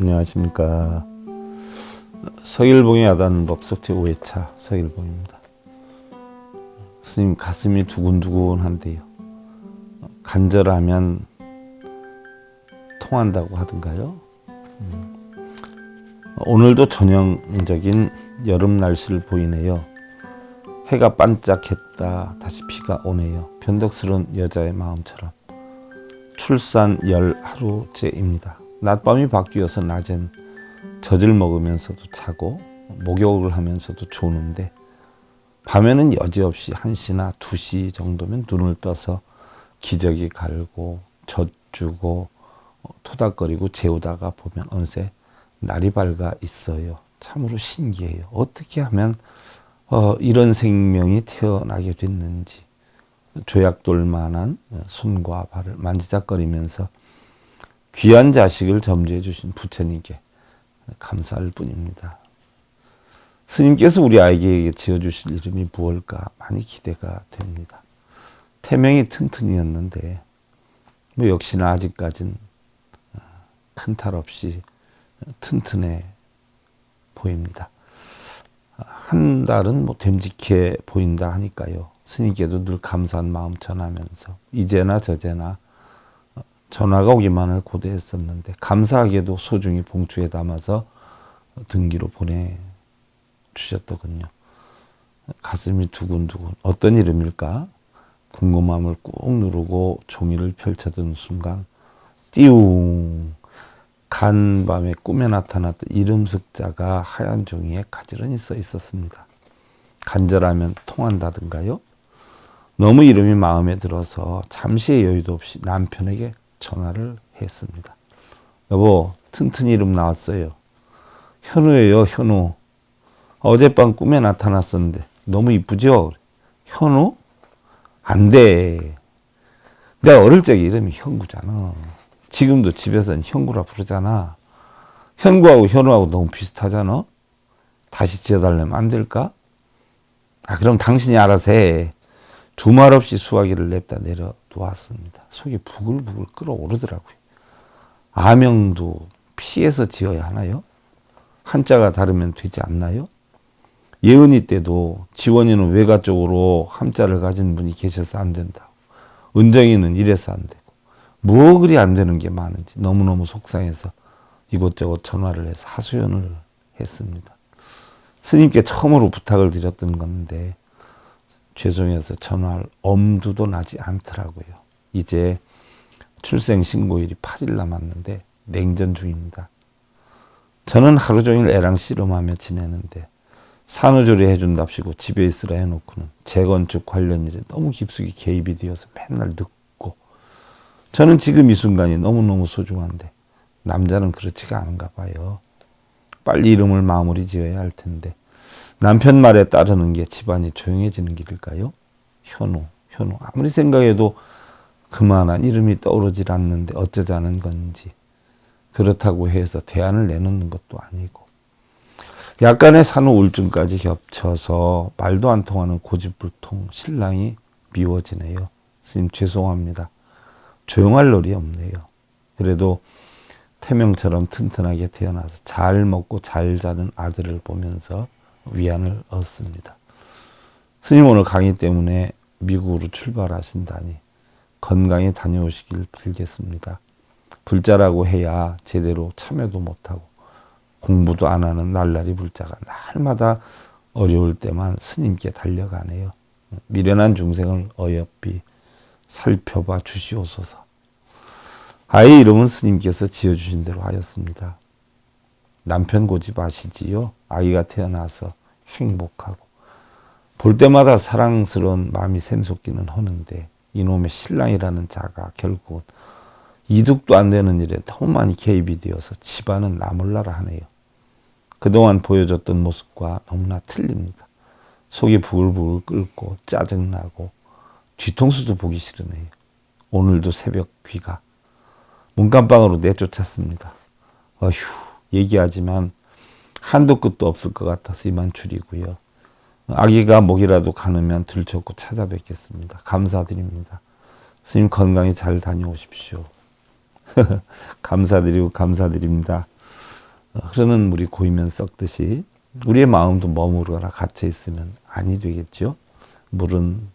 안녕하십니까. 서일봉의 야단 법 석제 5회차 서일봉입니다. 스님 가슴이 두근두근한데요. 간절하면 통한다고 하던가요? 음. 오늘도 전형적인 여름 날씨를 보이네요. 해가 반짝했다 다시 비가 오네요. 변덕스러운 여자의 마음처럼 출산 열 하루째입니다. 낮밤이 바뀌어서 낮엔 젖을 먹으면서도 자고 목욕을 하면서도 조는데 밤에는 여지없이 1시나 2시 정도면 눈을 떠서 기저귀 갈고 젖 주고 토닥거리고 재우다가 보면 어느새 날이 밝아 있어요. 참으로 신기해요. 어떻게 하면 어, 이런 생명이 태어나게 됐는지 조약돌 만한 손과 발을 만지작거리면서 귀한 자식을 점지해 주신 부처님께 감사할 뿐입니다. 스님께서 우리 아이에게 지어주실 이름이 무엇일까 많이 기대가 됩니다. 태명이 튼튼이었는데 뭐 역시나 아직까진 큰 탈 없이 튼튼해 보입니다. 한 달은 뭐 됨직해 보인다 하니까요. 스님께도 늘 감사한 마음 전하면서 이제나 저제나 전화가 오기만을 고대했었는데 감사하게도 소중히 봉투에 담아서 등기로 보내주셨더군요. 가슴이 두근두근 어떤 이름일까 궁금함을 꾹 누르고 종이를 펼쳐든 순간 띠웅 간 밤에 꿈에 나타났던 이름 숫자가 하얀 종이에 가지런히 써 있었습니다. 간절하면 통한다든가요? 너무 이름이 마음에 들어서 잠시의 여유도 없이 남편에게 전화를 했습니다. 여보, 튼튼이 이름 나왔어요. 현우예요, 현우. 어젯밤 꿈에 나타났었는데 너무 이쁘죠? 현우? 안 돼. 내가 어릴 적 이름이 현구잖아. 지금도 집에서는 현구라 부르잖아. 현구하고 현우하고 너무 비슷하잖아. 다시 지어달라면 안 될까? 아, 그럼 당신이 알아서 해. 두말 없이 수화기를 냅다 내려 놓았습니다. 속이 부글부글 끓어오르더라고요. 아명도 피해서 지어야 하나요? 한자가 다르면 되지 않나요? 예은이 때도 지원이는 외가 쪽으로 함자를 가진 분이 계셔서 안 된다고. 은정이는 이래서 안 되고. 뭐 그리 안 되는 게 많은지 너무너무 속상해서 이곳저곳 전화를 해서 하소연을 했습니다. 스님께 처음으로 부탁을 드렸던 건데 죄송해서 전화할 엄두도 나지 않더라고요. 이제 출생 신고일이 8일 남았는데 냉전 중입니다. 저는 하루 종일 애랑 씨름하며 지내는데 산후조리 해준답시고 집에 있으라 해놓고는 재건축 관련 일에 너무 깊숙이 개입이 되어서 맨날 늦고 저는 지금 이 순간이 너무너무 소중한데 남자는 그렇지가 않은가 봐요. 빨리 이름을 마무리 지어야 할 텐데 남편 말에 따르는 게 집안이 조용해지는 길일까요? 현우, 현우. 아무리 생각해도 그만한 이름이 떠오르질 않는데 어쩌자는 건지. 그렇다고 해서 대안을 내놓는 것도 아니고. 약간의 산후 우울증까지 겹쳐서 말도 안 통하는 고집불통 신랑이 미워지네요. 스님 죄송합니다. 조용할 놀이 없네요. 그래도 태명처럼 튼튼하게 태어나서 잘 먹고 잘 자는 아들을 보면서 위안을 얻습니다. 스님 오늘 강의 때문에 미국으로 출발하신다니 건강히 다녀오시길 빌겠습니다. 불자라고 해야 제대로 참여도 못하고 공부도 안 하는 날라리 불자가 날마다 어려울 때만 스님께 달려가네요. 미련한 중생을 어여삐 살펴봐 주시옵소서. 아이 이름은 스님께서 지어주신 대로 하였습니다. 남편 고집 아시지요? 아이가 태어나서 행복하고 볼 때마다 사랑스러운 마음이 샘솟기는 하는데 이놈의 신랑이라는 자가 결국은 이득도 안 되는 일에 너무 많이 개입이 되어서 집안은 나몰라라 하네요. 그동안 보여줬던 모습과 너무나 틀립니다. 속이 부글부글 끓고 짜증나고 뒤통수도 보기 싫으네요. 오늘도 새벽 귀가 문간방으로 내쫓았습니다. 어휴, 얘기하지만 한도 끝도 없을 것 같아서 이만 줄이고요. 아기가 목이라도 가누면 들쳤고 찾아뵙겠습니다. 감사드립니다. 스님 건강히 잘 다녀오십시오. 감사드리고 감사드립니다. 어, 흐르는 물이 고이면 썩듯이 우리의 마음도 머무르거나 갇혀 있으면 아니 되겠죠. 물은